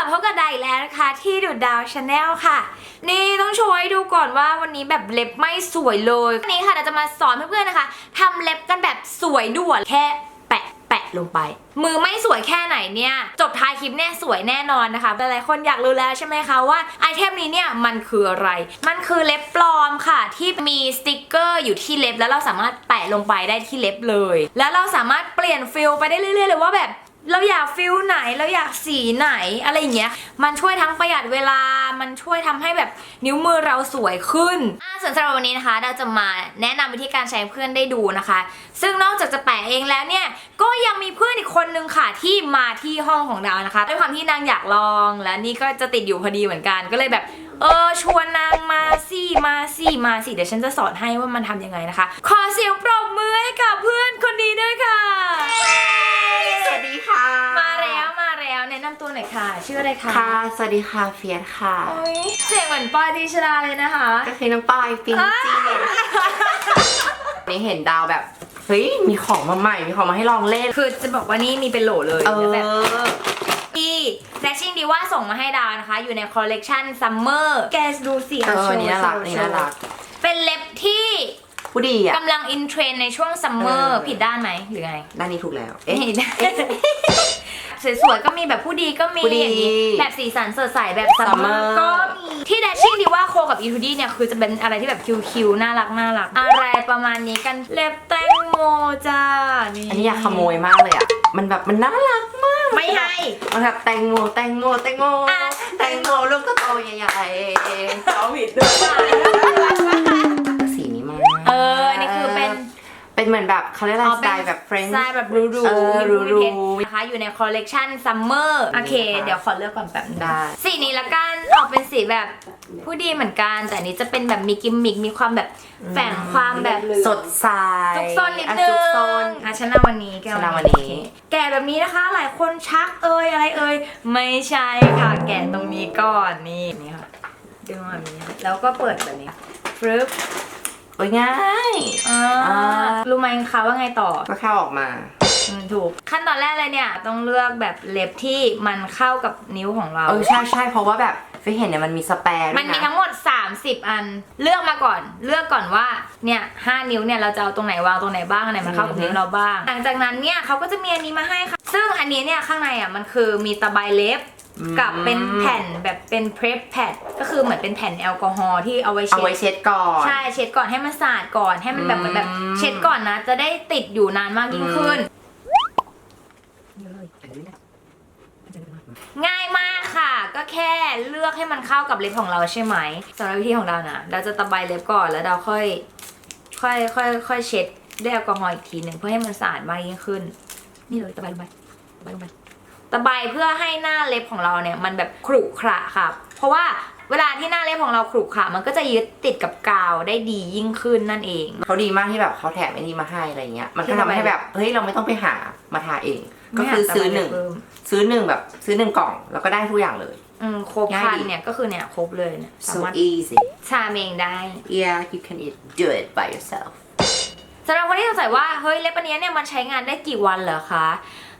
ลับพบกับดแล้วนะคะ ที่ดูดาวชาแนลค่ะ นี่ต้องโชว์ให้ดูก่อนว่าวันนี้แบบเล็บไม่สวยเลยวันนี้ค่ะเราจะมาสอนเพื่อนๆนะคะทำเล็บกันแบบสวยด่วนแค่แปะแปะลงไป มือไม่สวยแค่ไหนเนี่ย จบท้ายคลิปเนี่ยสวยแน่นอนนะคะหลายๆคนอยากรู้แล้วใช่ไหมคะว่าไอเทมนี้เนี่ยมันคืออะไร มันคือเล็บปลอมค่ะ ที่มีสติกเกอร์อยู่ที่เล็บแล้วเราสามารถแปะลงไปได้ที่เล็บเลย แล้วเราสามารถเปลี่ยนฟิลไปได้เรื่อยๆเลยว่าแบบ เราอยากฟิลไหนเราอยากสีไหนอะไรอย่างเงี้ย มันช่วยทั้งประหยัดเวลา มันช่วยทำให้แบบนิ้วมือเราสวยขึ้นอ่าส่วนสำหรับวันนี้นะคะเราจะมาแนะนำวิธีการใช้เพื่อนได้ดูนะคะ ซึ่งนอกจากจะแปะเองแล้วเนี่ย ก็ยังมีเพื่อนอีกคนนึงค่ะที่มาที่ห้องของเรานะคะด้วยความที่นางอยากลอง และนี่ก็จะติดอยู่พอดีเหมือนกันก็เลยแบบเออชวนนางมาสิมาสิมาสิเดี๋ยวฉันจะสอนให้ว่ามันทำยังไงนะคะ ขอเสียงปรบมือให้กับเพื่อนคนนี้ด้วยค่ะ ชื่ออะไรคะค่ะ สวัสดีค่ะเฟียสค่ะ โอ๊ยเสียงเหมือนปอยตีชดาเลยนะคะ ก็คือน้องปอยปิงจี้นี่เห็นดาวแบบ เฮ้ย มีของมาใหม่ มีของมาให้ลองเล่น คือจะบอกว่านี่มีเป็นโหลเลยเอแล้วแบบอที่ Dashing d i ว่าส่งมาให้ดาวนะคะ อยู่ในคอลเลกชัน Summer แกดูสิเออะอโชว์นี่น่ารักโชว์นี่น่ารัก เป็นเล็บที่ผู้ดีอะกำลังอินเทรนในช่วงซัมเมอร์เออผิดด้านไหมหรือไง ด้านนี้ถูกแล้ว เอ๊ะนี่ สวยๆ ก็มีแบบผู้ดีก็มีผู้ดีอย่างนี้แบบสีสันสดใสแบบซัมเมอ Summer ร์ก็มีที่แดชชิ่งดีว่าโคกับอีทูดี้เนี่ยคือจะเป็นอะไรที่แบบคิวๆน่ารักน่ารักอะไรประมาณนี้กันเล็บแตงโมจ้านี่อันนี้อยากขโมยมากเลยอะ มันแบบมันน่ารักมากไม่ให้ มันแบบแตงโมแตงโมแตงโมอะ แตงโมลูกก็โตใหญ่ๆเขาผิดด้วยสีนี้มาก เอออันนี่คือ เป็นเป็นเหมือนแบบเขาเรียกอะไรสไตล์แบบเฟรนสช์ไตล์แบบหรูๆเออหรูๆมีเพชนะคะอยู่ในคอลเลกชันซัมเมอร์โอเคค่ะเดี๋ยวขอเลือกก่อนแบบนึงได้สีนี้ละกันออกเป็นสีแบบผู้ดีเหมือนกัน แต่อันนี้จะเป็นแบบมีกิมมิกมีความแบบแฝงความแบบสดใสซุกซนนิดอะนึซุงกซนอะชนะวันนี้แกชนะวันนี้โอเคแกะแบบนี้นะคะ หลายคนชักเอ่ยอะไรเอ่ยไม่ใช่ค่ะ แกะตรงนี้ก่อนนี่นี่ค่ะดึงมาแบบนี้แล้วก็เปิดแบบนี้ฟรึบ โอ้ยง่ายอ่าอ่า รู้ไหมคะว่าไงต่อ ก็แค่ออกมา อืมถูก ขั้นตอนแรกเลยเนี่ย ต้องเลือกแบบเล็บที่มันเข้ากับนิ้วของเรา เออใช่ใช่เพราะว่าแบบเฟยเห็นเนี่ยมันมีสแปร์ด้วยะมันมีทั้งหมด 30 อัน เลือกมาก่อน เลือกก่อนว่า เนี่ยห้านิ้วเนี่ย เราจะเอาตรงไหนวางตรงไหนบ้างอันไหนมันเข้ากับอือฮึนิ้วเราบ้าง หลังจากนั้นเนี่ยเขาก็จะมีอันนี้มาให้ค่ะ ซึ่งอันนี้เนี่ยข้างในอะมันคือมีตะไบเล็บ กับเป็นแผ่นแบบเป็นเพรสแพดก็คือเหมือนเป็นแผ่นแอลกอฮอล์ที่เอาไว้เอาเช็ไว้ดเช็ดก่อน ใช่เช็ดก่อนให้มันสะอาดก่อนให้มันแบบเหมือนแบบอืม เช็ดก่อนนะ จะได้ติดอยู่นานมากยิ่งขึ้น ง่ายมากค่ะ ก็แค่เลือกให้มันเข้ากับเล็บของเราใช่ไหมสำหรับวิธีของเรานะเราจะตะไบเล็บก่อนแล้วเราค่อย ค่อยค่อยค่อยเช็ดด้วยแอลกอฮอล์อีกทีหนึ่งเพื่อให้มันสะอาดมากยิ่งขึ้น นี่เลยตะไบลงไปตะไบลงไป ตะไบเพื่อให้หน้าเล็บของเราเนี่ยมันแบบขรุขระค่ะ เพราะว่าเวลาที่หน้าเล็บของเราขรุขระมันก็จะยึดติดกับกาวได้ดียิ่งขึ้นนั่นเอง เขาดีมากที่แบบเขาแถมไอ้นี่มาให้อะไรเงี้ย มันที่ก็ทำให้ทำไมแบบเฮ้ยเราไม่ต้องไปหามาทาเอง ก็ไม่คือหาซื้อตะไบหนึ่งเพิ่มซื้อหนึ่งแบบซื้อหนึ่งกล่องแล้วก็ได้ทุกอย่างเลย อืมครบง่ายพันดี เนี่ยก็คือเนี่ยครบเลยเนี่ยสา so มารถ easy ชามเองได้ yeah you can eat do it by yourself สำหรับคนที่สงสัยว่าเฮ้ยเล็บอันเนี้ยเนี่ยมันใช้งานได้กี่วันเหรอคะ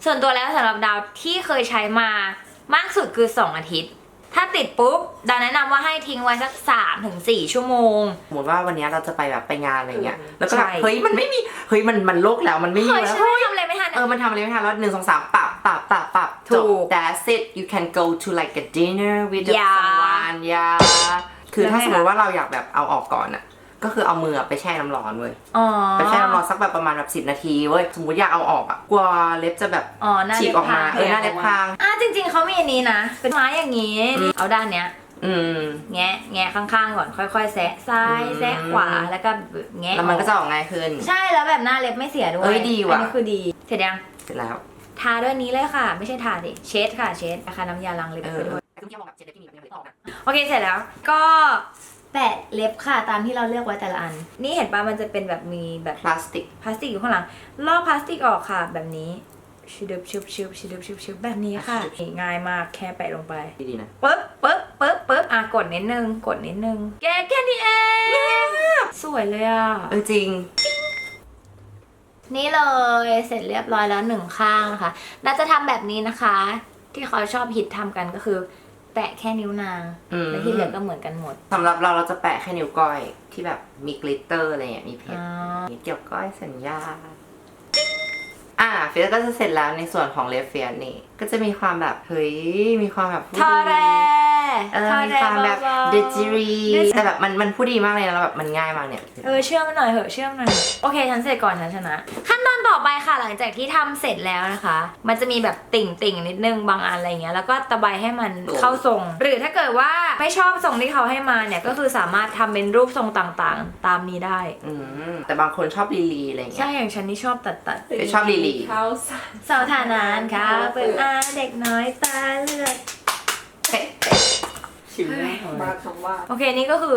ส่วนตัวแล้วสำหรับดาวที่เคยใช้มามากสุดคือ 2 อาทิตย์ ถ้าติดปุ๊บดาวแนะนำว่าให้ทิ้งไว้สัก3ถึง4ชั่วโมง สมมติว่าวันนี้เราจะไปแบบไปงานอะไรเงี้ย แล้วก็ใช่แบบเฮ้ยมันไม่มี เฮ้ยมันมันโลกแล้วมันไม่มีเฮ้ยแล้วใช่ทำอะไรไม่ทัน เออ มันทำอะไรไม่ทันแล้วหนึ่งสองสามปรับปรับปรับปรับถูจกบ that's it you can go to like a dinner with Yeah someone yeah คือแล้วถ้าไงสมมติว่าเราอยากแบบเอาออกก่อนอะ ก็คือเอามือไปแช่น้ำร้อนเว้ยอ๋อไปแช่น้ำร้อนสักแบบประมาณแบบสิบนาทีเว้ยสมมติอยากเอาออกอะกลัวเล็บจะแบบอ๋อหน้าฉีเล็กบออกมาพังเออหน้าเล็บพังอะจริง ๆเขามีอันนี้นะ เป็นไม้อย่างนี้นี่เอาด้านเนี้ย อืม แงะแงะข้างๆก่อนค่อย ๆ แซะซ้ายอืม แซะขวาแล้วก็แงะแล้วมันก็ออจะออกง่ายขึ้น ใช่แล้วแบบหน้าเล็บไม่เสียด้วยเอ้ยดีว่ะ อันนี้คือดีเสร็จยังเสร็จแล้วทาด้วยนี้เลยค่ะ ไม่ใช่ทาดิเช็ดค่ะเช็ดนะคะน้ำยาล้างเล็บเอไปอด้วยแต่ที่มองแบบเจ็ดเล็บที่มีแบบยังไม่ออกนะ โอเคเสร็จแล้วก็ แปะเล็บค่ะตามที่เราเลือกไว้แต่ละอัน นี่เห็นปะมันจะเป็นแบบมีแบบพลาสติก พลาสติกอยู่ข้างหลัง ลอกพลาสติกออกค่ะ แบบนี้ชิดบชิบชิบชิดบชิบชิบแบบนี้ค่ะง่ายมากแค่แปะลงไปดีนะปึ๊บปึ๊บปึ๊บปึ๊บอะกดนิดนึงกดนิดนึง แกแค่นี้เองสวยเลยอะเออจริงนี่เลยเสร็จเรียบร้อยแล้วหนึ่งข้างนะคะเราจะทำแบบนี้นะคะ ที่เขาชอบฮิตทำกันก็คือ แปะแค่นิ้วนางอืม แล้วที่เหลือก็เหมือนกันหมดสำหรับเราเราจะแปะแค่นิ้วก้อยที่แบบมีกลิตเตอร์อะไรเงี้ยมีเพชร อ๋อเกี่ยวก้อยสัญญา อ่าเฟียสก็จะเสร็จแล้วในส่วนของเลฟเฟียสนี่ ก็จะมีความแบบ เฮ้ย มีความแบบผู้ทอดีแร เออทอมีแรความแบบเบาๆเดจิรีแต่แบบมันมันผู้ดีมากเลยนะแล้วแบบมันง่ายมากเนี่ย เออเชื่อมหน่อยเหอะเชื่อมหน่อยโอเคฉันเสร็จก่อนฉันชนะ ขั้นตอนต่อไปค่ะหลังจากที่ทำเสร็จแล้วนะคะ มันจะมีแบบติ่งติ่งๆนิดนึงบางอันอะไรเงี้ยแล้วก็ตะไบให้มันเข้าทรง หรือถ้าเกิดว่าไม่ชอบทรงที่เขาให้มาเนี่ยก็คือสามารถทำเป็นรูปทรงต่างๆ ตามนี้ได้ อืมแต่บางคนชอบลีลีอะไรเงี้ใช่ยอย่างฉันนี่ชอบตัดตัดเฟียสชอบลีลี เขาสารๆเสาฐานานค่ะเปิดอาเด็กน้อยตาเลือด เป๊ะเป๊ะชิมได้มาคำว่าโอเคนี่ก็คือ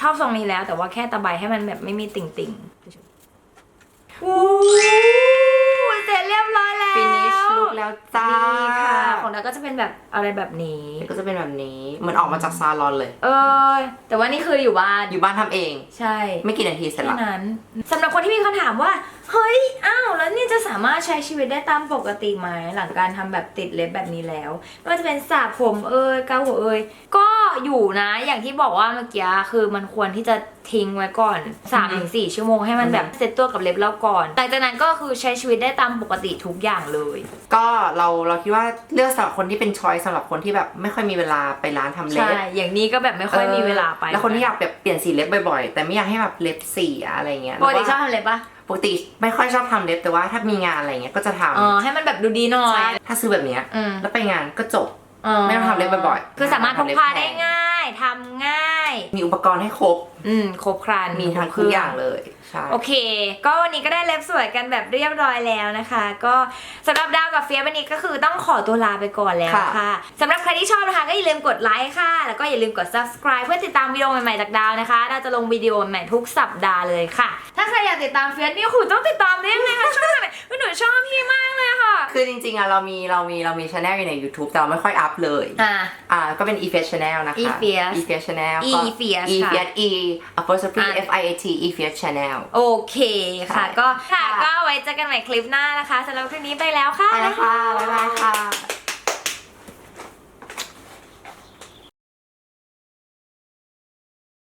ชอบทรงนี้แล้ว แต่ว่าแค่ตะไบให้มันแบบไม่มีติ่งติ่งๆอู้เสร็จเรียบร้อยแล้วฟินิชลุกแล้วจ้าดีค่ะ ของเราก็จะเป็นแบบอะไรแบบนี้ ก็จะเป็นแบบนี้เหมือนออกมาจากซาลอนเลย เออแต่ว่านี่คืออยู่บ้าน อยู่บ้านทำเอง ใช่ ไม่กี่นาทีเสร็จแค่ละ นั้นสำหรับคนที่มีคำถามว่า เฮ้ย อ้าว แล้วนี่ จะสามารถใช้ชีวิตได้ตามปกติไหมหลังการทำแบบติดเล็บแบบนี้แล้วไม่ว่าจะเป็นสระผมเอ่ยเกาหัวเอ่ยก็อยู่นะ อย่างที่บอกว่าเมื่อกี้คือมันควรที่จะทิ้งไว้ก่อน3-4ชั่วโมงให้มันแบบเซ็ตตัวกับเล็บเราก่อนหลังจากนั้นก็คือใช้ชีวิตได้ตามปกติทุกอย่างเลย ก็เราเราคิดว่าเลือกสำหรับคนที่เป็นช้อยสำหรับคนที่แบบไม่ค่อยมีเวลาไปร้านทำเล็ใช่บอย่างนี้ก็แบบไม่ค่อยมีเวลาไป แล้วคนที่อยากแบบเปลี่ยนสีเล็บบ่อยๆ แต่ไม่อยากให้แบบเล็บเสียอะไรเงี้ยปกติหรืชอบว่าทำเล็บปะปกติไม่ค่อยชอบทำเล็บแต่ว่าถ้ามีงานอะไรเงี้ยก็จะทอ๋อให้มันแบบดูดีหน่อำยใช่ถ้าซื้อแบบเนี้ยอืม แล้วไปงานก็จบ ไม่ต้องทำเล็บบ่อยๆคือสามารถพกพาได้ทำเล็บแพงง่ายทำง่าย มีอุปกรณ์ให้ครบ อืม ครบครันมีทั้งทุกอย่างเลยใช่ โอเค ก็วันนี้ก็ได้เล็บสวยกันแบบเรียบร้อยแล้วนะคะ ก็สำหรับดาวกับเฟียสวันนี้ก็คือต้องขอตัวลาไปก่อนแล้วค่ะ สำหรับใครที่ชอบนะคะก็อย่าลืมกดไลค์ค่ะ แล้วก็อย่าลืมกด subscribe เพื่อติดตามวิดีโอใหม่ๆจากดาวนะคะดาวจะลงวิดีโอใหม่ทุกสัปดาห์เลยค่ะ ถ้าใครอยากติดตามเฟียสนี่คุณต้องติดตามได้ยังไงคะช่องไหนหนูชอบพี่มากเลยค่ะ คือจริงๆอะเรามีเรามีเรามีช anel อยู่ใน YouTube แต่เราไม่ค่อยอัพเลย อ่า อ่าก็เป็น e f i a s channel นะคะ Effias e f i a s channel ก็ Effias e ค่ะ f i a s e apostrophe อะ f i a t e f i a s channel โอเคค่ะ ใช่ ก็ค่ะค่ะก็ไว้เจอกันใหม่คลิปหน้านะคะสำหรับคลิปนี้ไปแล้วค่ะ ไปแล้วค่ะ บ๊ายบายค่ะ